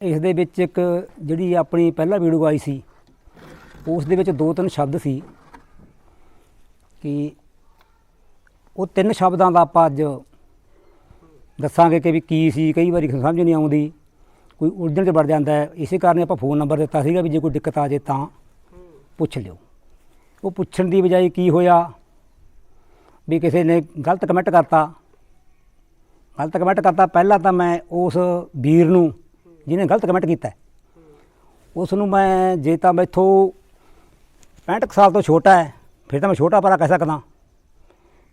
ਇਸ ਦੇ ਵਿੱਚ ਇੱਕ ਜਿਹੜੀ ਆਪਣੀ ਪਹਿਲਾ ਵੀਡੀਓ ਆਈ ਸੀ, ਉਸ ਦੇ ਵਿੱਚ ਦੋ ਤਿੰਨ ਸ਼ਬਦ ਸੀ ਕਿ ਉਹ ਤਿੰਨ ਸ਼ਬਦਾਂ ਦਾ ਆਪਾਂ ਅੱਜ ਦੱਸਾਂਗੇ ਕਿ ਵੀ ਕੀ ਸੀ, ਕਈ ਵਾਰੀ ਸਮਝ ਨਹੀਂ ਆਉਂਦੀ, ਕੋਈ ਉਲਝਣ 'ਚ ਵੜ ਜਾਂਦਾ ਹੈ। ਇਸੇ ਕਾਰਨ ਆਪਾਂ ਫੋਨ ਨੰਬਰ ਦਿੱਤਾ ਸੀਗਾ ਵੀ ਜੇ ਕੋਈ ਦਿੱਕਤ ਆ ਜੇ ਤਾਂ ਪੁੱਛ ਲਿਓ। ਉਹ ਪੁੱਛਣ ਦੀ ਬਜਾਏ ਕੀ ਹੋਇਆ? ਵੀ ਕਿਸੇ ਨੇ ਗਲਤ ਕਮੈਂਟ ਕਰਤਾ। ਗਲਤ ਕਮੈਂਟ ਕਰਤਾ, ਪਹਿਲਾਂ ਤਾਂ ਮੈਂ ਉਸ ਵੀਰ ਨੂੰ ਜਿਹਨੇ ਗਲਤ ਕਮੈਂਟ ਕੀਤਾ ਉਸ ਨੂੰ ਮੈਂ, ਜੇ ਤਾਂ ਮੈਥੋਂ 65 ਕੁ ਸਾਲ ਤੋਂ ਛੋਟਾ ਹੈ, ਫਿਰ ਤਾਂ ਮੈਂ ਛੋਟਾ ਭਰਾ ਕਹਿ ਸਕਦਾ।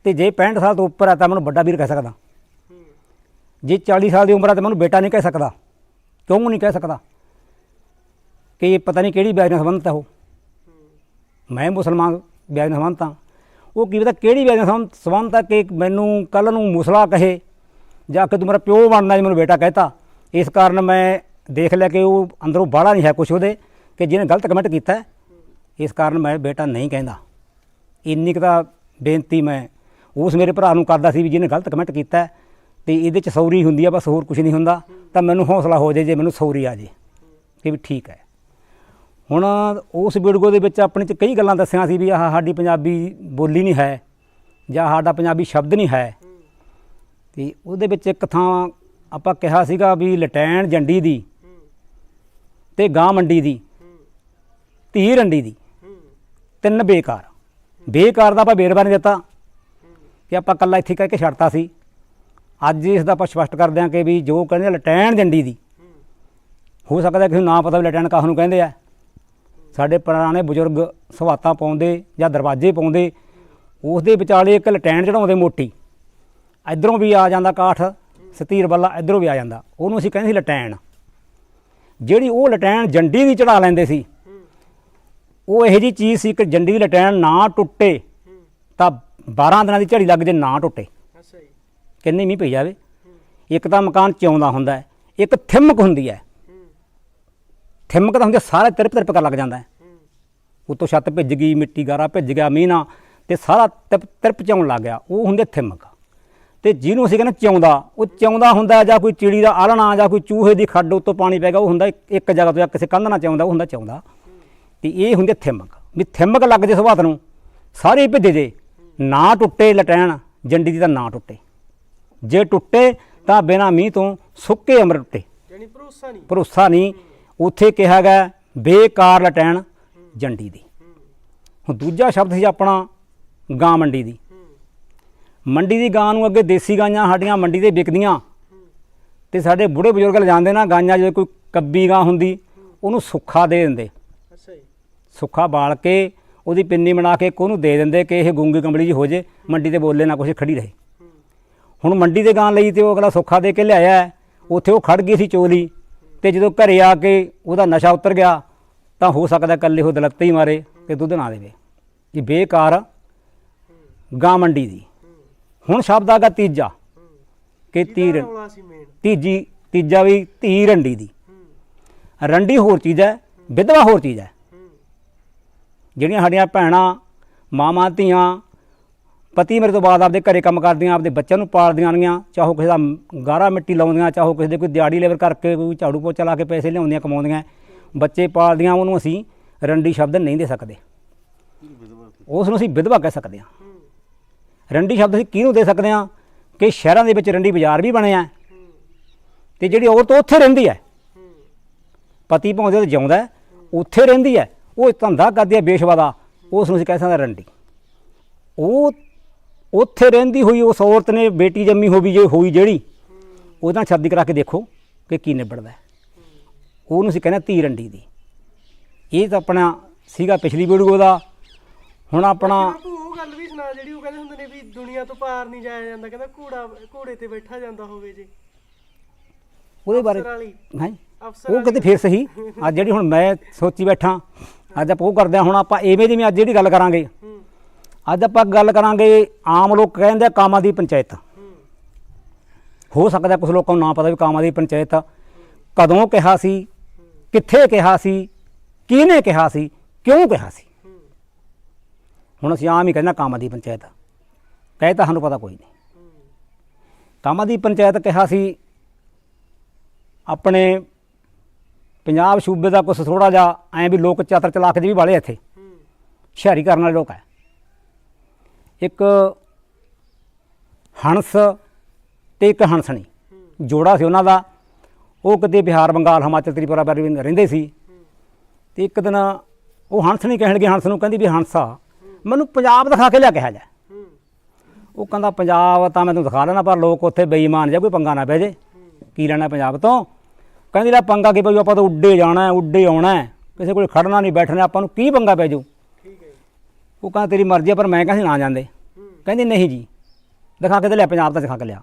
ਤੇ ਜੇ 65 ਸਾਲ ਤੋਂ ਉੱਪਰ ਹੈ, ਤਾਂ ਮੈਨੂੰ ਵੱਡਾ ਵੀਰ ਕਹਿ ਸਕਦਾ। ਜੇ 40 ਸਾਲ ਦੀ ਉਮਰ ਹੈ, ਤਾਂ ਮੈਨੂੰ ਬੇਟਾ ਨਹੀਂ ਕਹਿ ਸਕਦਾ। ਕਿਉਂ ਨਹੀਂ ਕਹਿ ਸਕਦਾ? ਕਿ ਇਹ ਪਤਾ ਨਹੀਂ ਕਿਹੜੀ ਵਿਆਜ ਨਾਲ ਸੰਬੰਧਿਤ ਹੈ ਉਹ। ਮੈਂ ਮੁਸਲਮਾਨ ਵਿਆਜ ਨਾਲ ਸੰਬੰਧਿਤ ਹਾਂ। ਉਹ ਕੀ ਪਤਾ ਕਿਹੜੀ ਵਿਆਜ ਨਾਲ ਸੰਬੰਧ- ਸੰਬੰਧਿਤ ਹੈ ਕਿ ਮੈਨੂੰ ਕੱਲ ਨੂੰ ਮੁਸਲਾ ਕਹੇ, ਜਾਂ ਕਿ ਤੂੰ ਮੇਰਾ ਪਿਓ ਬਣਨਾ, ਜੀ ਮੈਨੂੰ ਬੇਟਾ ਕਹਿਤਾ। ਇਸ ਕਾਰਨ ਮੈਂ ਦੇਖ ਲਿਆ ਕਿ ਉਹ ਅੰਦਰੋਂ ਬਾਹਲਾ ਨਹੀਂ ਹੈ ਕੁਛ ਉਹਦੇ, ਕਿ ਜਿਹਨੇ ਗਲਤ ਕਮੈਂਟ ਕੀਤਾ ਇਸ ਕਾਰਨ ਮੈਂ ਬੇਟਾ ਨਹੀਂ ਕਹਿੰਦਾ। ਇੰਨੀ ਕੁ ਤਾਂ ਬੇਨਤੀ ਮੈਂ ਉਸ ਮੇਰੇ ਭਰਾ ਨੂੰ ਕਰਦਾ ਸੀ ਵੀ ਜਿਹਨੇ ਗਲਤ ਕਮੈਂਟ ਕੀਤਾ ਹੈ, ਤੇ ਇਹਦੇ ਚ ਸੌਰੀ ਹੁੰਦੀ ਆ, ਬਸ ਹੋਰ ਕੁਝ ਨਹੀਂ ਹੁੰਦਾ, ਤਾਂ ਮੈਨੂੰ ਹੌਸਲਾ ਹੋ ਜਾਏ ਜੇ ਮੈਨੂੰ ਸੌਰੀ ਆ ਜੇ, ਕਿ ਵੀ ਠੀਕ ਹੈ। ਹੁਣ ਉਸ ਵੀਡੀਓ ਦੇ ਵਿੱਚ ਆਪਣੇ ਚ ਕਈ ਗੱਲਾਂ ਦੱਸੀਆਂ ਸੀ ਵੀ ਆਹ ਸਾਡੀ ਪੰਜਾਬੀ ਬੋਲੀ ਨਹੀਂ ਹੈ, ਜਾਂ ਸਾਡਾ ਪੰਜਾਬੀ ਸ਼ਬਦ ਨਹੀਂ ਹੈ, ਤੇ ਉਹਦੇ ਵਿੱਚ ਇੱਕ ਥਾਂ ਆਪਾਂ ਕਿਹਾ ਸੀਗਾ ਵੀ ਲਟੈਣ ਜੰਡੀ ਦੀ ਤੇ ਗਾਂ ਮੰਡੀ ਦੀ, ਧੀ ਰੰਡੀ ਦੀ, ਤਿੰਨ ਬੇਕਾਰ। ਬੇਕਾਰ ਦਾ ਆਪਾਂ ਵੇਰਵਾ ਨਹੀਂ ਦਿੱਤਾ ਕਿ ਆਪਾਂ ਕੱਲਾ ਇੱਥੇ ਕਹਿ ਕੇ ਛੱਡਤਾ ਸੀ। ਅੱਜ ਇਸ ਦਾ ਆਪਾਂ ਸਪਸ਼ਟ ਕਰਦੇ ਹਾਂ ਕਿ ਵੀ ਜੋ ਕਹਿੰਦੇ ਲਟੈਣ ਜੰਡੀ ਦੀ, ਹੋ ਸਕਦਾ ਕਿਸੇ ਨੂੰ ਨਾ ਪਤਾ ਵੀ ਲਟੈਣ ਕਾਹ ਨੂੰ ਕਹਿੰਦੇ ਆ। ਸਾਡੇ ਪੁਰਾਣੇ ਬਜ਼ੁਰਗ ਸਵਾਤਾਂ ਪਾਉਂਦੇ ਜਾਂ ਦਰਵਾਜ਼ੇ ਪਾਉਂਦੇ ਉਸ ਦੇ ਵਿਚਾਲੇ ਇੱਕ ਲਟੈਣ ਚੜਾਉਂਦੇ ਮੋਟੀ। ਇਧਰੋਂ ਵੀ ਆ ਜਾਂਦਾ ਕਾਠ ਸਤੀਰ ਬੱਲਾ ਇਧਰੋਂ ਵੀ ਆ ਜਾਂਦਾ। ਉਹਨੂੰ ਅਸੀਂ ਕਹਿੰਦੇ ਸੀ ਲਟੈਣ। ਜਿਹੜੀ ਉਹ ਲਟੈਣ ਜੰਡੀ ਦੀ ਚੜਾ ਲੈਂਦੇ ਸੀ ਉਹ ਇਹੋ ਜੀ ਚੀਜ਼ ਸੀ ਕਿ ਜੰਡੀ ਦੀ ਲਟੈਣ ਨਾ ਟੁੱਟੇ ਤਾਂ 12 ਦਿਨਾਂ ਦੀ ਝੜੀ ਲੱਗ ਜੇ ਨਾ ਟੁੱਟੇ। ਅੱਛਾ ਜੀ। ਕਿੰਨੀ ਮੀਂਹ ਪਈ ਜਾਵੇ। ਇੱਕ ਤਾਂ ਮਕਾਨ ਚਿਉਂਦਾ ਹੁੰਦਾ ਇੱਕ ਥਿਮਕ ਹੁੰਦੀ ਹੈ। ਥਿਮਕ ਤਾਂ ਹੁੰਦੀ ਸਾਰਾ ਤਿਰਪ ਤਿਰਪ ਕਰ ਲੱਗ ਜਾਂਦਾ ਹੈ। ਉੱਤੋਂ ਛੱਤ ਭਿੱਜ ਗਈ ਮਿੱਟੀ ਗਾਰਾ ਭਿੱਜ ਗਿਆ ਮੀਂਹ ਨਾਲ ਤੇ ਸਾਰਾ ਤਿਰਪ ਤਿਰਪ ਚਾਉਣ ਲੱਗ ਗਿਆ। ਉਹ ਹੁੰਦੇ ਥਿਮਕ। ਤੇ ਜਿਹਨੂੰ ਅਸੀਂ ਕਹਿੰਦੇ ਚਿਉਂਦਾ ਉਹ ਚਿਉਂਦਾ ਹੁੰਦਾ ਜਾਂ ਕੋਈ ਚਿੜੀ ਦਾ ਆਲਣਾ ਜਾਂ ਕੋਈ ਚੂਹੇ ਦੀ ਖੱਡ ਉੱਤੋਂ ਪਾਣੀ ਪੈ ਗਿਆ ਉਹ ਹੁੰਦਾ ਇੱਕ- ਜਗ੍ਹਾ ਤੋਂ ਜਾਂ ਕਿਸੇ ਕੰਧ ਨਾਲ ਚਿਉਂਦਾ ਉਹ ਹੁੰਦਾ ਚਿਉਂਦਾ। ਤੇ ਇਹ ਹੁੰਦੇ ਥਿਮਕ। ਵੀ ਥਿਮਕ ਲੱਗ ਜੇ ਸੁਭਾਤ ਨੂੰ ਸਾਰੇ ਭਿੱਜ ਜੇ ਨਾ ਟੁੱਟੇ ਲਟੈਣ ਜੰਡੀ ਦੀ ਤਾਂ ਨਾ ਟੁੱਟੇ। ਜੇ ਟੁੱਟੇ ਤਾਂ ਬਿਨਾਂ ਮੀਂਹ ਤੋਂ ਸੁੱਕੇ ਅਮਰ ਟੁੱਟੇ। ਯਾਨੀ ਭਰੋਸਾ ਨਹੀਂ। ਭਰੋਸਾ ਨਹੀਂ। ਉੱਥੇ ਕਿਹਾ ਗਿਆ ਬੇਕਾਰ ਲਟੈਣ ਜੰਡੀ ਦੀ। ਹੁਣ ਦੂਜਾ ਸ਼ਬਦ ਸੀ ਆਪਣਾ ਗਾਂ ਮੰਡੀ ਦੀ। ਮੰਡੀ ਦੀ ਗਾਂ ਨੂੰ ਅੱਗੇ ਦੇਸੀ ਗਾਂਆਂ ਸਾਡੀਆਂ ਮੰਡੀ ਤੇ ਵਿਕਦੀਆਂ। ਤੇ ਸਾਡੇ ਬੁੜੇ ਬਜ਼ੁਰਗ ਲਿਜਾਂਦੇ ਨਾ ਗਾਂਆਂ ਜੇ ਕੋਈ ਕੱਬੀ ਗਾਂ ਹੁੰਦੀ ਉਹਨੂੰ ਸੁੱਖਾ ਦੇ ਦਿੰਦੇ। ਅੱਛਾ ਜੀ। ਸੁੱਖਾ ਬਾਲ ਕੇ ਉਹਦੀ ਪਿੰਨੀ ਬਣਾ ਕੇ ਉਹਨੂੰ ਦੇ ਦਿੰਦੇ ਕਿ ਇਹ ਗੁੰਗੀ ਕੰਬਲੀ ਜੀ ਹੋ ਜੇ ਮੰਡੀ ਤੇ ਬੋਲੇ ਨਾ ਕੁਛ ਖੜੀ ਰਹੇ। ਹੁਣ ਮੰਡੀ ਦੇ ਗਾਂ ਲਈ ਤੇ ਉਹ ਅਗਲਾ ਸੁੱਖਾ ਦੇ ਕੇ ਲਿਆਇਆ। ਉੱਥੇ ਉਹ ਖੜ ਗਈ ਸੀ ਚੋਲੀ ਤੇ ਜਦੋਂ ਘਰੇ ਆ ਕੇ ਉਹਦਾ ਨਸ਼ਾ ਉਤਰ ਗਿਆ ਤਾਂ ਹੋ ਸਕਦਾ ਇਕੱਲੇ ਉਹ ਦਲੱਤੇ ਹੀ ਮਾਰੇ ਤੇ ਦੁੱਧ ਨਾ ਦੇਵੇ। ਇਹ ਬੇਕਾਰ ਗਾਂ ਮੰਡੀ ਦੀ। ਹੁਣ ਸ਼ਬਦ ਆਗਾ ਤੀਜਾ ਕਿ ਤੀਰ ਤੀਜੀ ਤੀਜਾ ਵੀ ਧੀ ਰੰਡੀ ਦੀ। ਰੰਡੀ ਹੋਰ ਚੀਜ਼ ਹੈ ਵਿਧਵਾ ਹੋਰ ਚੀਜ਼ ਹੈ। ਜਿਹੜੀਆਂ ਸਾਡੀਆਂ ਭੈਣਾਂ ਮਾਵਾਂ ਧੀਆਂ ਪਤੀ ਮੇਰੇ ਤੋਂ ਬਾਅਦ ਆਪਦੇ ਘਰੇ ਕੰਮ ਕਰਦੀਆਂ ਆਪਦੇ ਬੱਚਿਆਂ ਨੂੰ ਪਾਲਦੀਆਂ ਨੇਗੀਆਂ ਚਾਹੋ ਕਿਸੇ ਦਾ ਗਾਰਾ ਮਿੱਟੀ ਲਾਉਂਦੀਆਂ ਚਾਹੋ ਕਿਸੇ ਦੇ ਕੋਈ ਦਿਹਾੜੀ ਲੇਬਰ ਕਰਕੇ ਕੋਈ ਝਾੜੂ ਪੋਚਾ ਲਾ ਕੇ ਪੈਸੇ ਲਿਆਉਂਦੀਆਂ ਕਮਾਉਂਦੀਆਂ ਬੱਚੇ ਪਾਲਦੀਆਂ ਉਹਨੂੰ ਅਸੀਂ ਰੰਡੀ ਸ਼ਬਦ ਨਹੀਂ ਦੇ ਸਕਦੇ। ਉਸ ਨੂੰ ਅਸੀਂ ਵਿਧਵਾ ਕਹਿ ਸਕਦੇ ਹਾਂ। ਰੰਡੀ ਸ਼ਬਦ ਅਸੀਂ ਕਿਹਨੂੰ ਦੇ ਸਕਦੇ ਹਾਂ? ਕਿ ਸ਼ਹਿਰਾਂ ਦੇ ਵਿੱਚ ਰੰਡੀ ਬਾਜ਼ਾਰ ਵੀ ਬਣੇ ਆ। ਤੇ ਜਿਹੜੀ ਔਰਤ ਉੱਥੇ ਰਹਿੰਦੀ ਹੈ। ਪਤੀ ਭਾਉਂਦੇ ਤੇ ਜਿਉਂਦਾ ਉੱਥੇ ਰਹਿੰਦੀ ਹੈ। ਉਹ ਧੰਦਾ ਕਰਦੀ ਹੈ ਬੇਸ਼ਵਾ ਦਾ। ਉਸ ਨੂੰ ਅਸੀਂ ਕਹਿ ਸਕਦੇ ਰੰਡੀ। ਉਹ ਉੱਥੇ ਰਹਿੰਦੀ ਹੋਈ ਉਸ ਔਰਤ ਨੇ ਬੇਟੀ ਜੰਮੀ ਹੋਈ ਜੇ ਹੋਈ ਜਿਹੜੀ ਉਹਦਾ ਸ਼ਾਦੀ ਕਰਾ ਕੇ ਦੇਖੋ ਕਿ ਕੀ ਨਿਬੜਦਾ ਉਹਨੂੰ ਅਸੀਂ ਕਹਿੰਦੇ ਧੀ ਰੰਡੀ ਦੀ। ਇਹ ਤਾਂ ਆਪਣਾ ਸੀਗਾ ਪਿਛਲੀ ਵੀਡੀਓ ਦਾ। ਹੁਣ ਆਪਣਾ ਬਾਪੂ ਉਹ ਗੱਲ ਵੀ ਸੁਣਾ ਜਿਹੜੀ ਉਹ ਕਹਿੰਦੇ ਹੁੰਦੇ ਨੇ ਵੀ ਦੁਨੀਆ ਤੋਂ ਪਾਰ ਨਹੀਂ ਜਾਇਆ ਜਾਂਦਾ ਕਹਿੰਦਾ ਘੋੜਾ ਘੋੜੇ ਤੇ ਬੈਠਾ ਜਾਂਦਾ ਹੋਵੇ ਜੇ। ਉਹਦੇ ਬਾਰੇ ਅਫਸਰ ਵਾਲੀ। ਹੈ? ਅਫਸਰ ਉਹ ਕਿਤੇ ਫੇਰ ਸਹੀ? ਅੱਜ ਜਿਹੜੀ ਹੁਣ ਮੈਂ ਸੋਚੀ ਬੈਠਾ ਅੱਜ ਆਪਾਂ ਉਹ ਕਰਦੇ ਹਾਂ ਹੁਣ ਆਪਾਂ ਐਵੇਂ ਜਿਵੇਂ ਅੱਜ ਜਿਹੜੀ ਗੱਲ ਕਰਾਂਗੇ। ਹੂੰ। ਅੱਜ ਆਪਾਂ ਗੱਲ ਕਰਾਂਗੇ ਆਮ ਲੋਕ ਕਹਿੰਦੇ ਆ ਕਾਮਾਂ ਦੀ ਪੰਚਾਇਤ। ਹੂੰ ਹੋ ਸਕਦਾ ਕੁਝ ਲੋਕਾਂ ਨੂੰ ਨਾ ਪਤਾ ਵੀ ਕਾਮਾਂ ਦੀ ਪੰਚਾਇਤ ਕਦੋਂ ਕਿਹਾ ਸੀ ਕਿੱਥੇ ਕਿਹਾ ਸੀ ਕਿਹਨੇ ਕਿਹਾ ਸੀ ਕਿਉਂ ਕਿਹਾ ਸੀ? ਹੁਣ ਅਸੀਂ ਆਮ ਹੀ ਕਹਿੰਦਾ ਹਾਂ ਦੀ ਪੰਚਾਇਤ। ਕਹਿ ਤਾਂ ਸਾਨੂੰ ਪਤਾ ਕੋਈ ਨਹੀਂ। ਕਾਮਾ ਦੀ ਪੰਚਾਇਤ ਕਿਹਾ ਸੀ, ਆਪਣੇ ਪੰਜਾਬ ਸੂਬੇ ਦਾ ਕੁਛ ਥੋੜਾ ਜਿਹਾ ਐਂ ਵੀ ਲੋਕ ਚਾਤਰ ਚਲਾਕ ਜਿਹੇ ਵੀ ਵਾਲੇ ਇੱਥੇ। ਸ਼ਹਿਰੀ ਕਰਨ ਵਾਲੇ ਲੋਕ ਹੈ ਇੱਕ ਹੰਸ ਤੇ ਇੱਕ ਹੰਸਣੀ। ਜੋੜਾ ਸੀ ਉਹਨਾਂ ਦਾ। ਉਹ ਕਿਤੇ ਬਿਹਾਰ, ਬੰਗਾਲ, ਹਿਮਾਚਲ, ਤ੍ਰਿਪੁਰਾ ਬਾਰੇ ਵੀ ਰਹਿੰਦੇ ਸੀ। ਤੇ ਇੱਕ ਦਿਨ ਉਹ ਹੰਸਣੀ ਕਹਿਣ ਲੱਗੀ ਹੰਸ ਨੂੰ ਕਹਿੰਦੀ ਵੀ ਹੰਸਾ ਮੈਨੂੰ ਪੰਜਾਬ ਦਿਖਾ ਕੇ ਲਿਆ ਕਿਹਾ ਜਾ। ਉਹ ਕਹਿੰਦਾ ਪੰਜਾਬ ਤਾਂ ਮੈਂ ਤੈਨੂੰ ਦਿਖਾ ਲੈਣਾ ਪਰ ਲੋਕ ਉੱਥੇ ਬੇਈਮਾਨ ਜਾਂ ਕੋਈ ਪੰਗਾ ਨਾ ਪੈ ਜੇ। ਕੀ ਲੈਣਾ ਪੰਜਾਬ ਤੋਂ? ਕਹਿੰਦੀ ਲੈ ਪੰਗਾ ਕੀ ਪਊ ਆਪਾਂ ਤਾਂ ਉੱਡੇ ਜਾਣਾ ਉੱਡੇ ਆਉਣਾ ਕਿਸੇ ਕੋਲ ਖੜਨਾ ਨਹੀਂ ਬੈਠਣਾ ਆਪਾਂ ਨੂੰ ਕੀ ਪੰਗਾ ਪੈ ਜਾਊ? ਠੀਕ ਹੈ ਜੀ। ਉਹ ਕਹਿੰਦਾ ਤੇਰੀ ਮਰਜ਼ੀ ਆ ਪਰ ਮੈਂ ਕਹਿੰਦੀ ਨਾ ਜਾਂਦੇ। ਕਹਿੰਦੀ ਨਹੀਂ ਜੀ ਦਿਖਾ ਕੇ ਤੇ ਲਿਆ ਪੰਜਾਬ ਦਾ ਦਿਖਾ ਕੇ ਲਿਆ।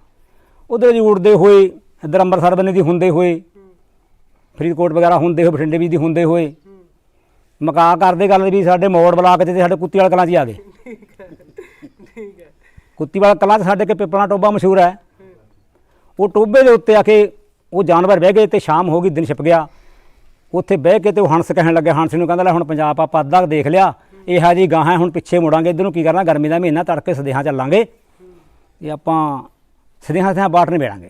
ਉਧਰ ਜੀ ਉੜਦੇ ਹੋਏ ਇੱਧਰ ਅੰਮ੍ਰਿਤਸਰ ਬੰਨੇ ਦੀ ਹੁੰਦੇ ਹੋਏ ਫਰੀਦਕੋਟ ਵਗੈਰਾ ਹੁੰਦੇ ਹੋਏ ਬਠਿੰਡੇ ਵੀ ਦੀ ਹੁੰਦੇ ਹੋਏ ਮਕਾ ਕਰਦੇ ਗੱਲ ਵੀ ਸਾਡੇ ਮੋੜ ਬਲਾਕ 'ਚ ਤੇ ਸਾਡੇ ਕੁੱਤੀ ਵਾਲਾ ਕਲਾਂ 'ਚ ਹੀ ਆ ਗਏ। ਠੀਕ ਹੈ ਠੀਕ ਹੈ ਕੁੱਤੀ ਵਾਲਾ ਕਲਾਂ 'ਚ ਸਾਡੇ ਕੇ ਪਿੱਪਲਾਂ ਟੋਬਾ ਮਸ਼ਹੂਰ ਹੈ। ਉਹ ਟੋਬੇ ਦੇ ਉੱਤੇ ਆ ਕੇ ਉਹ ਜਾਨਵਰ ਬਹਿ ਗਏ ਤੇ ਸ਼ਾਮ ਹੋ ਗਈ, ਦਿਨ ਛਿਪ ਗਿਆ। ਉੱਥੇ ਬਹਿ ਕੇ ਤੇ ਉਹ ਹੰਸ ਕਹਿਣ ਲੱਗੇ, ਹੰਸ ਨੂੰ ਕਹਿੰਦਾ, ਲੈ ਹੁਣ ਪੰਜਾਬ ਆਪਾਂ ਅੱਧਾ ਕੁ ਦੇਖ ਲਿਆ। ਇਹੋ ਜੀ ਗਾਹਾਂ ਹੁਣ ਪਿੱਛੇ ਮੁੜਾਂਗੇ, ਇੱਧਰ ਨੂੰ ਕੀ ਕਰਨਾ, ਗਰਮੀ ਦਾ ਮਹੀਨਾ ਤੜਕੇ ਸਦੇਹਾਂ ਚੱਲਾਂਗੇ। ਇਹ ਆਪਾਂ ਸਦੇਹਾਂ ਸਦੇਹਾਂ ਬਾਟ ਨਹੀਂ ਬੈਠਾਂਗੇ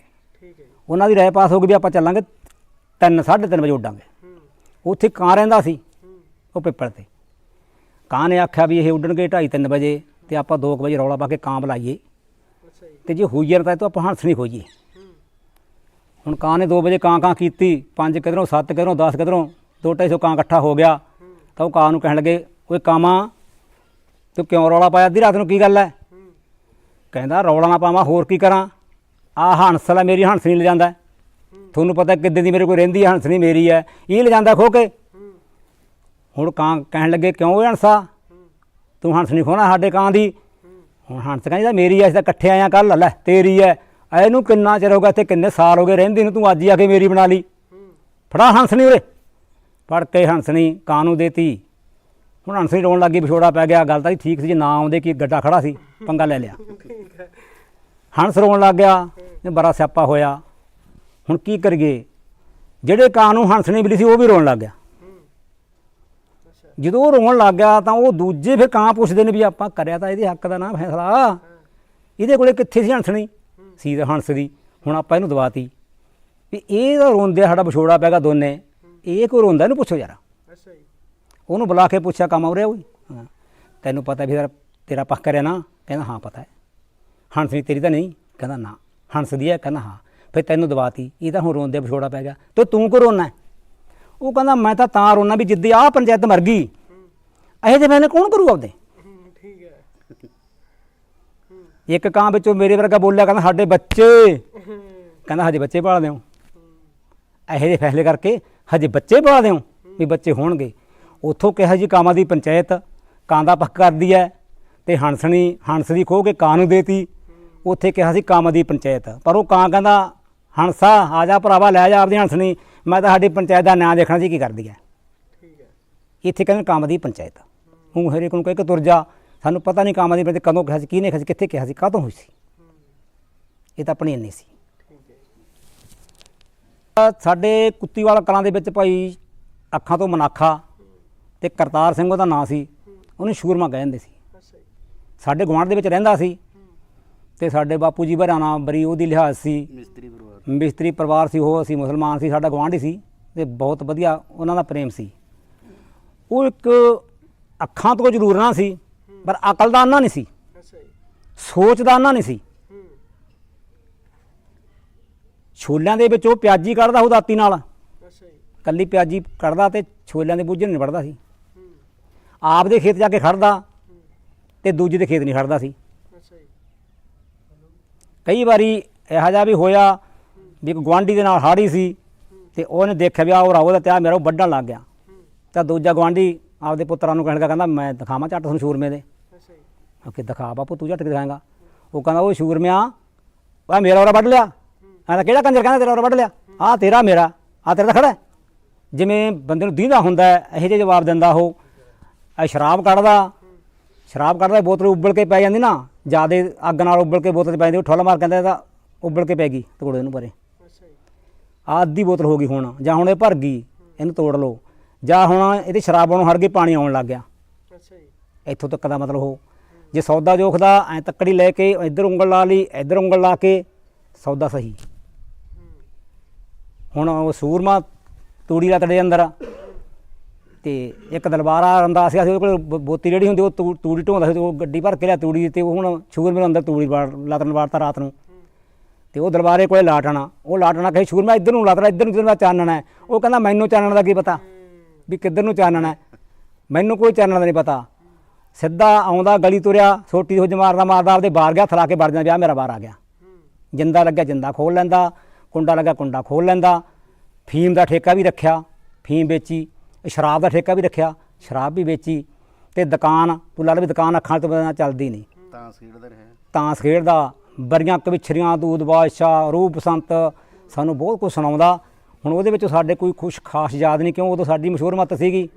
ਉਹਨਾਂ ਦੀ ਰਾਏ ਪਾਸ ਹੋ ਗਈ ਵੀ ਆਪਾਂ ਚੱਲਾਂਗੇ 3 3:30 ਵਜੇ ਉੱਡਾਂਗੇ। ਉੱਥੇ ਕਾਂ ਰਹਿੰਦਾ ਸੀ। ਉਹ ਪਿੱਪਲ ਤੇ। ਕਾਂ ਨੇ ਆਖਿਆ ਵੀ ਇਹ ਉੱਡਣਗੇ 2:30 3 ਵਜੇ ਤੇ ਆਪਾਂ 2 ਵਜੇ ਰੌਲਾ ਪਾ ਕੇ ਕਾਂ ਬੁਲਾਈਏ। ਤੇ ਜੇ ਹੋਈ ਜਾਣ ਤਾਂ ਤੋਂ ਆਪਾਂ ਹੰਸ ਨਹੀਂ ਖੋਈਏ ਹੂੰ। ਹੁਣ ਕਾਂ ਨੇ 2 ਵਜੇ ਕਾਂ ਕਾਂ ਕੀਤੀ 5 ਕਿਧਰੋਂ 7 ਕਿਧਰੋਂ 10 ਕਿਧਰੋਂ 2-250 ਕਾਂ ਇਕੱਠਾ ਹੋ ਗਿਆ। ਤਾਂ ਉਹ ਕਾਂ ਨੂੰ ਕਹਿਣ ਲੱਗੇ ਓਏ ਕਾਮਾ ਤੂੰ ਕਿਉਂ ਰੌਲਾ ਪਾਇਆ? ਅੱਧੀ ਰਾਤ ਨੂੰ ਕੀ ਗੱਲ ਹੈ? ਕਹਿੰਦਾ ਰੌਲਾ ਨਾ ਪਾਵਾਂ ਹੋਰ ਕੀ ਕਰਾਂ? ਆ ਹੰਸ ਲੈ ਮੇਰੀ ਹੰਸ ਨਹੀਂ ਲੈ ਜਾਂਦਾ ਤੁਹਾਨੂੰ ਪਤਾ ਕਿੱਦਾਂ ਦੀ ਮੇਰੇ ਕੋਲ ਰਹਿੰਦੀ ਹੈ? ਹੰਸ ਨਹੀਂ ਮੇਰੀ ਹੈ। ਇਹ ਲੈ ਜਾਂਦਾ ਖੋ ਕੇ। ਹੁਣ ਕਾਂ ਕਹਿਣ ਲੱਗੇ, ਕਿਉਂ ਓਏ ਹੰਸਾ ਤੂੰ ਹੰਸ ਨਹੀਂ ਖੋਣਾ ਸਾਡੇ ਕਾਂ ਦੀ? ਹੁਣ ਹੰਸ ਕਹਿੰਦਾ ਇਹਦਾ ਮੇਰੀ ਐ, ਅਸੀਂ ਤਾਂ ਇਕੱਠੇ ਆਇਆ ਕੱਲ ਲੈ ਤੇਰੀ ਐ। ਇਹਨੂੰ ਕਿੰਨਾ ਚਿਰ ਹੋ ਗਿਆ ਇੱਥੇ, ਕਿੰਨੇ ਸਾਲ ਹੋ ਗਏ ਰਹਿੰਦੀ ਨੂੰ ਤੂੰ ਅੱਜ ਹੀ ਆ ਕੇ ਮੇਰੀ ਬਣਾ ਲਈ? ਹੂੰ ਫੜਾ ਹੰਸਣੀ ਉਰੇ। ਫੜ ਕੇ ਹੰਸਣੀ ਕਾਂ ਨੂੰ ਦੇਤੀ ਹੁਣ ਹੰਸਣੀ ਰੋਣ ਲੱਗੀ ਵਿਛੋੜਾ ਪੈ ਗਿਆ। ਗੱਲ ਤਾਂ ਜੀ ਠੀਕ ਸੀ, ਜੇ ਨਾ ਆਉਂਦੇ ਕਿ ਗੱਡਾ ਖੜਾ ਸੀ, ਪੰਗਾ ਲੈ ਲਿਆ। ਹੰਸ ਰੋਣ ਲੱਗ ਗਿਆ ਬੜਾ ਸਿਆਪਾ ਹੋਇਆ। ਹੁਣ ਕੀ ਕਰੀਏ? ਜਿਹੜੇ ਕਾਂ ਨੂੰ ਹੰਸਣੀ ਮਿਲੀ ਸੀ, ਉਹ ਵੀ ਰੋਣ ਲੱਗ ਗਿਆ। ਜਦੋਂ ਉਹ ਰੋਣ ਲੱਗ ਗਿਆ ਤਾਂ ਉਹ ਦੂਜੇ ਫਿਰ ਕਾਂ ਪੁੱਛਦੇ ਨੇ ਵੀ ਆਪਾਂ ਕਰਿਆ ਤਾਂ ਇਹਦੇ ਹੱਕ ਦਾ ਨਾ ਫੈਸਲਾ। ਇਹਦੇ ਕੋਲੇ ਕਿੱਥੇ ਸੀ ਹੰਸਣੀ ਸੀ ਤਾਂ ਹੰਸ ਦੀ। ਹੁਣ ਆਪਾਂ ਇਹਨੂੰ ਦਵਾਤੀ। ਵੀ ਇਹ ਤਾਂ ਰੋਂਦੇ ਆ, ਸਾਡਾ ਵਿਛੋੜਾ ਪੈਗਾ ਦੋਨੇ। ਇਹ ਕਿਉਂ ਰੋਂਦਾ ਇਹਨੂੰ ਪੁੱਛੋ ਯਾਰ ਅੱਛਾ ਜੀ। ਉਹਨੂੰ ਬੁਲਾ ਕੇ ਪੁੱਛਿਆ ਕੰਮ ਹੋ ਰਿਹਾ ਓਏ ਹਾਂ। ਤੈਨੂੰ ਪਤਾ ਵੀ ਤੇਰਾ ਤੇਰਾ ਪੱਖ ਕਰਿਆ ਨਾ? ਕਹਿੰਦਾ ਹਾਂ ਪਤਾ ਹੈ। ਹੰਸ ਨਹੀਂ ਤੇਰੀ ਤਾਂ ਨਹੀਂ? ਕਹਿੰਦਾ ਨਾ। ਹੰਸ ਦੀ ਹੈ ਕਹਿੰਦਾ ਹਾਂ। ਫਿਰ ਤੈਨੂੰ ਦਵਾਤੀ। ਇਹ ਤਾਂ ਹੁਣ ਰੋਂਦੇ ਵਿਛੋੜਾ ਪੈ ਗਿਆ। ਤੇ ਤੂੰ ਕਿਉਂ ਰੋਣਾ ਉਹ ਕਹਿੰਦਾ ਮੈਂ ਤਾਂ ਤਾਂ ਰੋਣਾ ਵੀ ਜਿੱਦੇ ਆਹ ਪੰਚਾਇਤ ਮਰ ਗਈ, ਇਹੋ ਜਿਹੇ ਜੇ ਮੈਨੇ ਕੌਣ ਕਰੂ ਆਪਦੇ? ਠੀਕ ਹੈ ਇੱਕ ਕਾਂ ਵਿੱਚੋਂ ਮੇਰੇ ਵਰਗਾ ਬੋਲਿਆ ਕਹਿੰਦਾ ਸਾਡੇ ਬੱਚੇ। ਕਹਿੰਦਾ ਹਜੇ ਬੱਚੇ ਪਾਲਦੇ ਹੋ ਇਹੋ ਜਿਹੇ ਫੈਸਲੇ ਕਰਕੇ ਹਜੇ ਬੱਚੇ ਪਾਲਦੇ ਹੋ ਵੀ ਬੱਚੇ ਹੋਣਗੇ। ਉਥੋਂ ਕਿਹਾ ਜੀ ਕਾਮਾਂ ਦੀ ਪੰਚਾਇਤ ਕਾਂ ਦਾ ਪੱਖ ਕਰਦੀ ਹੈ ਤੇ ਹੰਸਣੀ, ਹੰਸ ਦੀ ਖੋ ਕੇ ਕਾਂ ਨੂੰ ਦੇਤੀ। ਉੱਥੇ ਕਿਹਾ ਸੀ ਕਾਮਾਂ ਦੀ ਪੰਚਾਇਤ। ਪਰ ਉਹ ਕਾਂ ਕਹਿੰਦਾ, ਹੰਸਾ ਆ ਜਾ ਭਰਾਵਾ, ਲੈ ਜਾ ਆਪਦੀ ਹੰਸਣੀ ਮੈਂ ਤਾਂ ਸਾਡੀ ਪੰਚਾਇਤ ਦਾ ਨਾਂ ਦੇਖਣਾ ਸੀ ਕੀ ਕਰਦੀ ਹੈ? ਠੀਕ ਹੈ। ਇੱਥੇ ਕਹਿੰਦੇ ਕਾਮਾਂ ਦੀ ਪੰਚਾਇਤ। ਉਹ ਹਰੇਕ ਨੂੰ ਕਹਿ ਕੇ ਤੁਰ ਜਾ। ਸਾਨੂੰ ਪਤਾ ਨਹੀਂ ਕਾਮਾਂ ਦੀ ਪੰਚਾਇਤ ਕਦੋਂ ਕਿਹਾ ਸੀ ਕਿਹਨੇ ਕਿਹਾ ਸੀ ਕਿੱਥੇ ਕਿਹਾ ਸੀ ਕਾਹਤੋਂ ਹੋਈ ਸੀ? ਇਹ ਤਾਂ ਆਪਣੀ ਇੰਨੀ ਸੀ। ਹੈ। ਸਾਡੇ ਕੁੱਤੀਵਾਲਾ ਕਲਾਂ ਦੇ ਵਿੱਚ ਭਾਈ ਅੱਖਾਂ ਤੋਂ ਮਨਾਖਾ ਤੇ ਕਰਤਾਰ ਸਿੰਘ ਉਹਦਾ ਨਾਂ ਸੀ। ਉਹਨੂੰ ਸ਼ੂਰਮਾ ਕਹਿੰਦੇ ਸੀ। ਅੱਛਾ ਜੀ। ਸਾਡੇ ਗੁਆਂਢ ਦੇ ਵਿੱਚ ਰਹਿੰਦਾ ਸੀ ਤੇ ਸਾਡੇ ਬਾਪੂ ਜੀ ਬਰਾਨਾ ਬਰੀ ਉਹਦੀ ਲਿਹਾਜ਼ ਸੀ। ਮਿਸਤਰੀ ਪਰਿਵਾਰ ਮਿਸਤਰੀ ਪਰਿਵਾਰ ਸੀ ਉਹ ਅਸੀਂ ਮੁਸਲਮਾਨ ਸੀ ਸਾਡਾ ਗੁਆਂਢੀ ਸੀ ਤੇ ਬਹੁਤ ਵਧੀਆ ਉਹਨਾਂ ਦਾ ਪ੍ਰੇਮ ਸੀ। ਉਹ ਇੱਕ ਅੱਖਾਂ ਤੋਂ ਜ਼ਰੂਰ ਨਾ ਸੀ ਪਰ ਅਕਲ ਦਾ ਅੰਨਾ ਨਹੀਂ ਸੀ ਅੱਛਾ ਜੀ। ਸੋਚ ਦਾ ਅੰਨਾ ਨਹੀਂ ਸੀ। ਛੋਲਿਆਂ ਦੇ ਵਿੱਚ ਉਹ ਪਿਆਜੀ ਕੱਢਦਾ ਉਹ ਦਾਤੀ ਨਾਲ। ਅੱਛਾ ਜੀ। ਕੱਲੀ ਪਿਆਜੀ ਕੱਢਦਾ ਤੇ ਛੋਲਿਆਂ ਦੇ ਬੂਝੇ ਨਹੀਂ ਵੜਦਾ ਸੀ। ਆਪ ਦੇ ਖੇਤ ਜਾ ਕੇ ਖੜਦਾ ਤੇ ਦੂਜੇ ਦੇ ਖੇਤ ਨਹੀਂ ਖੜਦਾ ਸੀ। ਅੱਛਾ ਜੀ। ਕਈ ਵਾਰੀ ਇਹੋ ਜਿਹਾ ਵੀ ਹੋਇਆ ਵੀ ਇੱਕ ਗੁਆਂਢੀ ਦੇ ਨਾਲ ਹਾੜੀ ਸੀ ਤੇ ਉਹਨੇ ਦੇਖਿਆ ਵੀ ਆਹ ਰਾਵੋ ਦਾ ਤਿਆ ਮੇਰਾ ਉਹ ਵੱਢਣ ਲੱਗ ਗਿਆ। ਤਾਂ ਦੂਜਾ ਗੁਆਂਢੀ ਆਪਦੇ ਪੁੱਤਰਾਂ ਨੂੰ ਕਹਿਣ ਲੱਗਾ ਕਹਿੰਦਾ, ਮੈਂ ਦਿਖਾਵਾਂ ਝੱਟ ਤੁਹਾਨੂੰ ਸ਼ੂਰਮੇ ਦੇ। ਅੱਛਾ ਕਿ ਦਿਖਾ ਬਾਪੂ, ਤੂੰ ਝੱਟ ਕੇ ਦਿਖਾਏਗਾ। ਉਹ ਕਹਿੰਦਾ ਉਹ ਸ਼ੂਰਮਿਆ ਆ ਮੇਰਾ ਔਰਾ ਵੱਢ ਲਿਆ। ਆ ਕਿਹੜਾ ਕੰਜਰ? ਕਹਿੰਦਾ, ਤੇਰਾ ਉਹਰਾ ਵੱਢ ਲਿਆ। ਆ ਤੇਰਾ ਮੇਰਾ ਆ ਤੇਰਾ ਤਾਂ ਖੜਾ ਜਿਵੇਂ ਬੰਦੇ ਨੂੰ ਦੀਂਦਾ ਹੁੰਦਾ ਇਹੋ ਜਿਹੇ ਜਵਾਬ ਦਿੰਦਾ ਉਹ। ਇਹ ਸ਼ਰਾਬ ਕੱਢਦਾ ਸ਼ਰਾਬ ਕੱਢਦਾ, ਬੋਤਲ ਉੱਬਲ ਕੇ ਪੈ ਜਾਂਦੀ ਨਾ, ਜਿਆਦੇ ਅੱਗ ਨਾਲ ਉੱਬਲ ਕੇ ਬੋਤਲ 'ਚ ਪੈ ਜਾਂਦੀ, ਉਹ ਠੁੱਲ ਮਾਰ ਕਹਿੰਦਾ ਤਾਂ ਉੱਬਲ ਕੇ ਪੈ ਗਈ ਤਕੋੜੇ ਇਹਨੂੰ ਪਰੇ। ਅੱਧੀ ਬੋਤਲ ਹੋ ਗਈ ਹੁਣ ਜਾਂ ਹੁਣ ਇਹ ਭਰ ਗਈ ਇਹਨੂੰ ਤੋੜ ਲਓ। ਜਾਂ ਹੁਣ ਇਹਦੇ ਸ਼ਰਾਬ ਆਉਣੋਂ ਹਟ ਗਈ ਪਾਣੀ ਆਉਣ ਲੱਗ ਗਿਆ। ਅੱਛਾ ਜੀ। ਇੱਥੋਂ ਤੱਕ ਦਾ ਮਤਲਬ ਉਹ। ਜੇ ਸੌਦਾ ਜੋਖਦਾ ਐ ਤੱਕੜੀ ਲੈ ਕੇ ਇੱਧਰ ਉਂਗਲ ਲਾ ਲਈ ਇੱਧਰ ਉਂਗਲ ਲਾ ਕੇ ਸੌਦਾ ਸਹੀ। ਹੂੰ ਹੁਣ ਉਹ ਸੂਰਮਾ ਤੂੜੀ ਦਾ ਤੜੇ ਅੰਦਰ ਤੇ ਇੱਕ ਦਲਬਾਰਾ ਆਂਦਾ ਸੀ ਉਹਦੇ ਕੋਲ ਬੋਤੀ ਜਿਹੜੀ ਹੁੰਦੀ ਉਹ ਤੂੜੀ ਢੋਂਦਾ ਸੀ ਉਹ ਗੱਡੀ ਭਰ ਕੇ ਲਿਆ ਤੂੜੀ ਤੇ ਉਹ ਹੁਣ ਸ਼ੂਗਰ ਮੇਰੇ ਅੰਦਰ ਤੂੜੀ ਲਾਤਨ ਵਾੜਤਾ ਰਾਤ ਨੂੰ। ਤੇ ਉਹ ਦਲਬਾਰੇ ਕੋਲੇ ਲਾਟਣਾ ਉਹ ਲਾਟਣਾ ਕਹੇ ਸ਼ੂਗਰ ਮੈਂ ਇੱਧਰ ਨੂੰ ਲਾਤਣਾ ਇੱਧਰ ਨੂੰ ਜਦੋਂ ਮੈਂ ਚਾਨਣਾ ਹੈ। ਉਹ ਕਹਿੰਦਾ ਮੈਨੂੰ ਚਾਨਣ ਦਾ ਕੀ ਪਤਾ? ਵੀ ਕਿੱਧਰ ਨੂੰ ਚਾਨਣਾ ਮੈਨੂੰ ਕੋਈ ਚਾਨਣ ਦਾ ਨਹੀਂ ਪਤਾ। ਸਿੱਧਾ ਆਉਂਦਾ ਗਲੀ ਤੁਰਿਆ ਛੋਟੀ ਹੋ ਮਾਰਦਾ ਮਾਰਦਾ ਆਪਦੇ ਬਾਹਰ ਗਿਆ ਥਲਾ ਕੇ ਵੜ ਜਾਂਦਾ ਵਿਆਹ ਮੇਰਾ ਬਾਹਰ ਆ ਗਿਆ। ਜਿੰਦਾ ਲੱਗਿਆ ਜਿੰਦਾ ਖੋਲ ਲੈਂਦਾ ਕੁੰਡਾ ਲੱਗਾ ਕੁੰਡਾ ਖੋਲ ਲੈਂਦਾ। ਫੀਮ ਦਾ ਠੇਕਾ ਵੀ ਰੱਖਿਆ ਫੀਮ ਵੇਚੀ ਸ਼ਰਾਬ ਦਾ ਠੇਕਾ ਵੀ ਰੱਖਿਆ ਸ਼ਰਾਬ ਵੀ ਵੇਚੀ ਤੇ ਦੁਕਾਨ ਤੂੰ ਲਾ ਲਾ ਵੀ ਦੁਕਾਨ ਅੱਖਾਂ ਤੋਂ ਬਿਨਾਂ ਚੱਲਦੀ ਨਹੀਂ। ਤਾਂ ਖੇਡਦਾ ਰਿਹਾ। ਤਾਂਸ ਖੇਡਦਾ ਬਰੀਆਂ ਕਵਿਛਰੀਆਂ ਦੂਦ ਬਾਦਸ਼ਾਹ, ਰੂਪ ਬਸੰਤ ਸਾਨੂੰ ਬਹੁਤ ਕੁਝ ਸੁਣਾਉਂਦਾ। ਹੁਣ ਉਹਦੇ ਵਿੱਚੋਂ ਸਾਡੇ ਕੋਈ ਕੁਛ ਖਾਸ ਯਾਦ ਨਹੀਂ, ਕਿਉਂ? ਉਦੋਂ ਸਾਡੀ ਮਸ਼ਹੂਰ ਮੱਤ ਸੀਗੀ।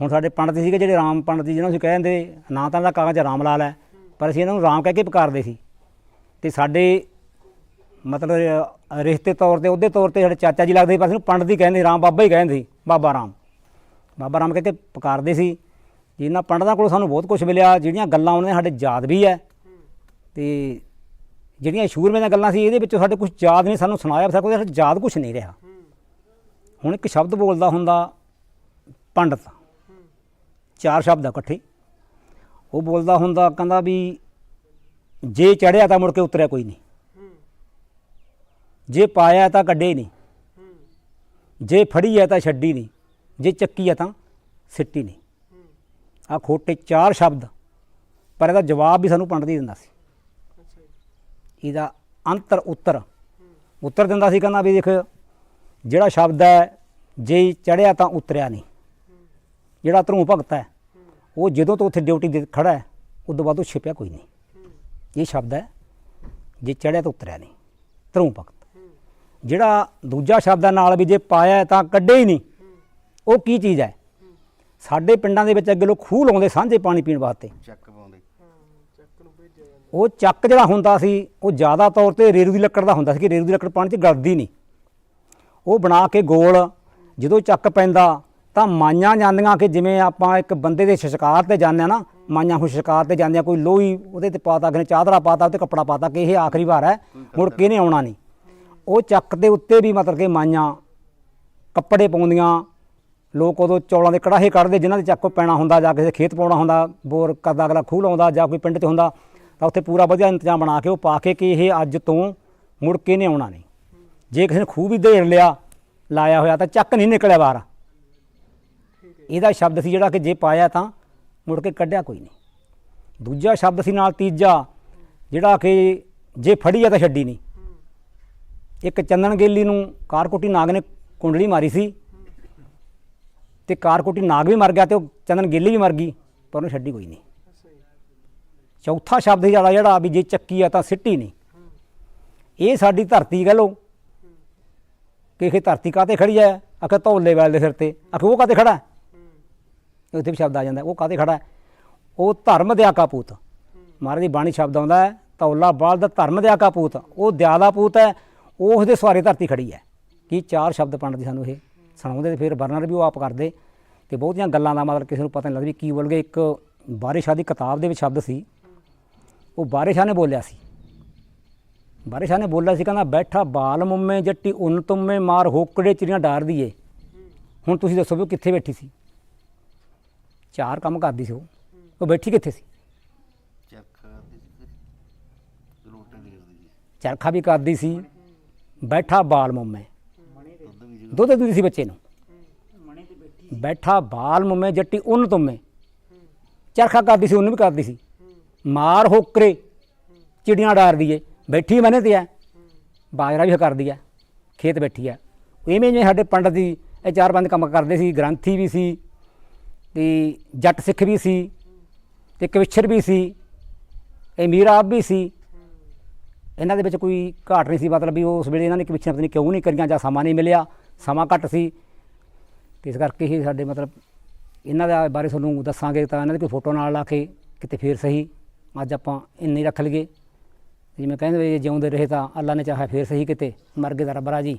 ਹੁਣ ਸਾਡੇ ਪੰਡਤ ਸੀਗੇ ਜਿਹੜੇ ਰਾਮ ਪੰਡਤ ਜੀ, ਜਿਹਨਾਂ ਨੂੰ ਅਸੀਂ ਦਿੰਦੇ, ਨਾਂ ਤਾਂ ਦਾ ਕਾਗਜ਼ ਰਾਮ ਲਾਲ ਹੈ, ਪਰ ਅਸੀਂ ਇਹਨਾਂ ਨੂੰ ਰਾਮ ਕਹਿ ਕੇ ਪੁਕਾਰਦੇ ਸੀ। ਤੇ ਸਾਡੇ ਮਤਲਬ ਰਿਸ਼ਤੇ ਤੌਰ ਤੇ, ਉਹਦੇ ਤੌਰ ਤੇ ਸਾਡੇ ਚਾਚਾ ਜੀ ਲੱਗਦੇ ਸੀ, ਪਰ ਅਸੀਂ ਪੰਡਤ ਹੀ ਕਹਿੰਦੇ, ਰਾਮ ਬਾਬਾ ਹੀ ਕਹਿੰਦੇ ਸੀ, ਬਾਬਾ ਰਾਮ। ਬਾਬਾ ਰਾਮ ਕਹਿ ਕੇ ਪੁਕਾਰਦੇ ਸੀ। ਜਿਨ੍ਹਾਂ ਪੰਡਤਾਂ ਕੋਲੋਂ ਸਾਨੂੰ ਬਹੁਤ ਕੁਝ ਮਿਲਿਆ, ਜਿਹੜੀਆਂ ਗੱਲਾਂ ਉਹਨਾਂ ਨੇ ਸਾਡੇ ਯਾਦ ਵੀ ਹੈ ਤੇ ਜਿਹੜੀਆਂ ਸ਼ੂਰਮੇ ਦੀਆਂ ਗੱਲਾਂ ਸੀ, ਇਹਦੇ ਵਿੱਚੋਂ ਸਾਡੇ ਕੁਝ ਯਾਦ ਨਹੀਂ, ਸਾਨੂੰ ਸੁਣਾਇਆ ਵੀ ਸਾਡੇ ਕੋਲ ਯਾਦ ਕੁਝ ਨਹੀਂ ਰਿਹਾ। ਹੁਣ ਇੱਕ ਸ਼ਬਦ ਬੋਲਦਾ ਹੁੰਦਾ, ਪੰਡਤ। ਚਾਰ ਸ਼ਬਦ ਆ ਇਕੱਠੇ। ਉਹ ਬੋਲਦਾ ਹੁੰਦਾ, ਕਹਿੰਦਾ ਵੀ ਜੇ ਚੜਿਆ ਤਾਂ ਮੁੜ ਕੇ ਉਤਰਿਆ ਕੋਈ ਨਹੀਂ। ਜੇ ਪਾਇਆ ਤਾਂ ਕੱਢੇ ਨਹੀਂ। ਜੇ ਫੜੀ ਹੈ ਤਾਂ ਛੱਡੀ ਨਹੀਂ। ਜੇ ਚੱਕੀ ਹੈ ਤਾਂ ਸਿੱਟੀ ਨਹੀਂ। ਆ ਖੋਟੇ ਚਾਰ ਸ਼ਬਦ। ਪਰ ਇਹਦਾ ਜਵਾਬ ਵੀ ਸਾਨੂੰ ਪੰਡਤ ਹੀ ਦਿੰਦਾ ਸੀ। ਇਹਦਾ ਅੰਤਰ ਉੱਤਰ। ਉੱਤਰ ਦਿੰਦਾ ਸੀ, ਕਹਿੰਦਾ ਵੀ ਦੇਖ, ਜਿਹੜਾ ਸ਼ਬਦ ਹੈ, ਜੇ ਚੜਿਆ ਤਾਂ ਉਤਰਿਆ ਨਹੀਂ। ਜਿਹੜਾ ਧਰੂ ਭਗਤ ਹੈ, ਉਹ ਜਦੋਂ ਤੋਂ ਉੱਥੇ ਡਿਊਟੀ ਦੇ ਖੜਾ ਹੈ ਉਦੋਂ ਬਾਅਦ ਉਹ ਛਿਪਿਆ ਕੋਈ ਨਹੀਂ। ਇਹ ਸ਼ਬਦ ਹੈ, ਜੇ ਚੜਿਆ ਤਾਂ ਉਤਰਿਆ ਨਹੀਂ। ਧਰੂ ਭਗਤ। ਜਿਹੜਾ ਦੂਜਾ ਸ਼ਬਦ ਹੈ ਨਾਲ ਵੀ ਜੇ ਪਾਇਆ ਤਾਂ ਕੱਢੇ ਹੀ ਨਹੀਂ। ਉਹ ਕੀ ਚੀਜ਼ ਹੈ? ਸਾਡੇ ਪਿੰਡਾਂ ਦੇ ਵਿੱਚ ਅੱਗੇ ਲੋਕ ਖੂਹ ਲਾਉਂਦੇ, ਸਾਂਝੇ ਪਾਣੀ ਪੀਣ ਵਾਸਤੇ ਚੱਕ ਪਾਉਂਦੇ ਹਾਂ ਚੱਕ ਨੂੰ ਭੇਜਿਆ ਜਾਂਦਾ ਉਹ ਚੱਕ ਜਿਹੜਾ ਹੁੰਦਾ ਸੀ ਉਹ ਜ਼ਿਆਦਾ ਤੌਰ ਤੇ ਰੇਰੂ ਦੀ ਲੱਕੜ ਦਾ ਹੁੰਦਾ ਸੀ ਕਿ ਰੇਰੂ ਦੀ ਲੱਕੜ ਪਾਣੀ 'ਚ ਗਲਦੀ ਨਹੀਂ। ਉਹ ਬਣਾ ਕੇ ਗੋਲ ਜਦੋਂ ਚੱਕ ਪੈਂਦਾ ਤਾਂ ਮਾਈਆਂ ਜਾਂਦੀਆਂ ਕਿ ਜਿਵੇਂ ਆਪਾਂ ਇੱਕ ਬੰਦੇ ਦੇ ਸ਼ਿਕਾਰ ਤੇ ਜਾਂਦੇ ਆ ਨਾ ਮਾਈਆਂ ਹੁਣ ਸ਼ਿਕਾਰ ਤੇ ਜਾਂਦੀਆਂ ਕੋਈ ਲੋਹੀ ਉਹਦੇ ਤੇ ਪਾਤਾ ਕਿਸੇ ਚਾਦਰਾ ਪਾਤਾ ਉੱਤੇ ਕੱਪੜਾ ਪਾਤਾ ਕਿ ਇਹ ਆਖਰੀ ਵਾਰ ਹੈ ਮੁੜ ਕੇ ਨਹੀਂ ਆਉਣਾ ਨਹੀਂ। ਉਹ ਚੱਕ ਦੇ ਉੱਤੇ ਵੀ ਮਤਲਬ ਕਿ ਮਾਈਆਂ ਕੱਪੜੇ ਪਾਉਂਦੀਆਂ ਲੋਕ ਉਦੋਂ ਚੌਲਾਂ ਦੇ ਕੜਾਹੇ ਕੱਢਦੇ ਜਿਨ੍ਹਾਂ ਦੇ ਚੱਕੋ ਪੈਣਾ ਹੁੰਦਾ ਜਾਂ ਕਿਸੇ ਖੇਤ ਪਾਉਣਾ ਹੁੰਦਾ ਬੋਰ ਕਰਦਾ ਅਗਲਾ ਖੂਹ ਲਾਉਂਦਾ ਜਾਂ ਕੋਈ ਪਿੰਡ 'ਚ ਹੁੰਦਾ ਤਾਂ ਉੱਥੇ ਪੂਰਾ ਵਧੀਆ ਇੰਤਜ਼ਾਮ ਬਣਾ ਕੇ ਉਹ ਪਾ ਕੇ ਕਿ ਇਹ ਅੱਜ ਤੋਂ ਮੁੜ ਕੇ ਨਹੀਂ ਆਉਣਾ ਨਹੀਂ। ਜੇ ਕਿਸੇ ਨੇ ਖੂਹ ਵੀ ਦੇੜ ਲਿਆ, ਲਾਇਆ ਹੋਇਆ ਤਾਂ ਚੱਕ ਨਹੀਂ ਨਿਕਲਿਆ ਬਾਹਰ। ਇਹਦਾ ਸ਼ਬਦ ਸੀ ਜਿਹੜਾ ਕਿ ਜੇ ਪਾਇਆ ਤਾਂ ਮੁੜ ਕੇ ਕੱਢਿਆ ਕੋਈ ਨਹੀਂ। ਦੂਜਾ ਸ਼ਬਦ ਸੀ ਨਾਲ ਤੀਜਾ, ਜਿਹੜਾ ਕਿ ਜੇ ਫੜੀ ਆ ਤਾਂ ਛੱਡੀ ਨਹੀਂ। ਇੱਕ ਚੰਦਨ ਗੇਲੀ ਨੂੰ ਕਾਰਕੋਟੀ ਨਾਗ ਨੇ ਕੁੰਡਲੀ ਮਾਰੀ ਸੀ ਤੇ ਕਾਰਕੋਟੀ ਨਾਗ ਵੀ ਮਰ ਗਿਆ ਤੇ ਉਹ ਚੰਦਨ ਗੇਲੀ ਵੀ ਮਰ ਗਈ, ਪਰ ਉਹਨੇ ਛੱਡੀ ਕੋਈ ਨਹੀਂ। ਚੌਥਾ ਸ਼ਬਦ ਹੀ ਜ਼ਿਆਦਾ ਜਿਹੜਾ ਵੀ ਜੇ ਚੱਕੀ ਆ ਤਾਂ ਸਿੱਟੀ ਨਹੀਂ। ਇਹ ਸਾਡੀ ਧਰਤੀ ਕਹ ਲੋ ਕਿ ਇਹ ਧਰਤੀ ਕਾਤੇ ਖੜੀ ਹੈ? ਆਖੇ ਧੌਲੇ ਵੈਲ ਦੇ ਸਿਰ ਤੇ। ਆਖੇ ਉਹ ਕਾਤੇ ਖੜਾ ਉੱਥੇ ਵੀ ਸ਼ਬਦ ਆ ਜਾਂਦਾ, ਉਹ ਕਾਤੇ ਖੜਾ ਉਹ ਧਰਮ ਦਿਆ ਕਾ ਪੂਤ। ਮਹਾਰਾਜ ਦੀ ਬਾਣੀ ਸ਼ਬਦ ਆਉਂਦਾ ਹੈ, ਧੌਲਾ ਬਾਲ ਦਾ ਧਰਮ ਦਿਆ ਕਾ ਪੂਤ। ਉਹ ਦਿਆ ਦਾ ਪੂਤ ਹੈ, ਉਹ ਉਹਦੇ ਸਵਾਰੇ ਧਰਤੀ ਖੜੀ ਹੈ। ਕੀ ਚਾਰ ਸ਼ਬਦ ਪੰਡਤ ਜੀ ਸਾਨੂੰ ਇਹ ਸੁਣਾਉਂਦੇ ਤੇ ਫਿਰ ਵਰਣਨ ਵੀ ਉਹ ਆਪ ਕਰਦੇ। ਤੇ ਬਹੁਤੀਆਂ ਗੱਲਾਂ ਦਾ ਮਤਲਬ ਕਿਸੇ ਨੂੰ ਪਤਾ ਨਹੀਂ ਲੱਗਦਾ ਵੀ ਕੀ ਬੋਲ ਗਏ। ਇੱਕ ਬਾਰਿਸ਼ ਸ਼ਾਹ ਦੀ ਕਿਤਾਬ ਦੇ ਵਿੱਚ ਸ਼ਬਦ ਸੀ। ਉਹ ਬਾਰਿਸ਼ ਸ਼ਾਹ ਨੇ ਬੋਲਿਆ ਸੀ। ਬਾਰਿਸ਼ ਸ਼ਾਹ ਨੇ ਬੋਲਿਆ ਸੀ, ਕਹਿੰਦਾ ਬੈਠਾ ਬਾਲ ਮੁੰਮੇ ਜੱਟੀ, ਉਨ ਤੁਮੇ ਮਾਰ, ਹੋਕੜੇ ਚਿੜੀਆਂ ਡਾਰ ਦੀਏ। ਹੁਣ ਤੁਸੀਂ ਦੱਸੋ ਵੀ ਉਹ ਕਿੱਥੇ ਬੈਠੀ ਸੀ? ਚਾਰ ਕੰਮ ਕਰਦੀ ਸੀ ਉਹ। ਉਹ ਬੈਠੀ ਕਿੱਥੇ ਸੀ? ਚਰਖਾ ਵੀ ਕਰਦੀ ਸੀ, ਬੈਠਾ ਬਾਲ ਮੁੰਮੇ। ਦੁੱਧ ਦੁੱਧ ਦਿੰਦੀ ਸੀ ਬੱਚੇ ਨੂੰ। ਬੈਠਾ ਬਾਲ ਮੁੰਮੇ ਜੱਟੀ, ਉਨ ਤੁਮੇ। ਚਰਖਾ ਕਰਦੀ ਸੀ ਉਹਨੂੰ ਵੀ ਕਰਦੀ ਸੀ। ਮਾਰ ਹੋਕਰੇ ਚਿੜੀਆਂ ਡਾਰਦੀ ਏ ਬੈਠੀ ਮਨੇ ਤੇ ਐ। ਬਾਜਰਾ ਵੀ ਕਰਦੀ ਐ। ਖੇਤ ਬੈਠੀ ਐ। ਇਵੇਂ ਜਿਵੇਂ ਸਾਡੇ ਪੰਡਤ ਦੀ ਇਹ ਚਾਰ ਪੰਜ ਕੰਮ ਕਰਦੇ ਸੀ। ਗ੍ਰੰਥੀ ਵੀ ਸੀ, ਤੇ ਜੱਟ ਸਿੱਖ ਵੀ ਸੀ, ਤੇ ਕਵਿਛਰ ਵੀ ਸੀ, ਇਹ ਮੀਰਾ ਆਪ ਵੀ ਸੀ। ਇਹਨਾਂ ਦੇ ਵਿੱਚ ਕੋਈ ਘਾਟ ਨਹੀਂ ਸੀ। ਮਤਲਬ ਵੀ ਉਸ ਵੇਲੇ ਇਹਨਾਂ ਨੇ ਕਵਿਛਰਾਂ ਪਤਾ ਨਹੀਂ ਕਿਉਂ ਨਹੀਂ ਕਰੀਆਂ ਜਾਂ ਸਮਾਂ ਨਹੀਂ ਮਿਲਿਆ। ਸਮਾਂ ਘੱਟ ਸੀ। ਤੇ ਇਸ ਕਰਕੇ ਹੀ ਸਾਡੇ ਮਤਲਬ ਇਹਨਾਂ ਦੇ ਬਾਰੇ ਤੁਹਾਨੂੰ ਦੱਸਾਂਗੇ ਤਾਂ ਇਹਨਾਂ ਦੀ ਕੋਈ ਫੋਟੋ ਨਾਲ ਲਾ ਕੇ ਕਿਤੇ ਫੇਰ ਸਹੀ। ਅੱਜ ਆਪਾਂ ਇੰਨੀ ਰੱਖ ਲਈਏ। ਜਿਵੇਂ ਕਹਿੰਦੇ ਵੀ ਜਿਉਂਦੇ ਰਹੇ ਤਾਂ ਅੱਲਾ ਨੇ ਚਾਹਿਆ ਫੇਰ ਸਹੀ ਕਿਤੇ, ਮਰ ਗਏ ਤਾਂ ਰੱਬ ਰਾਜੀ।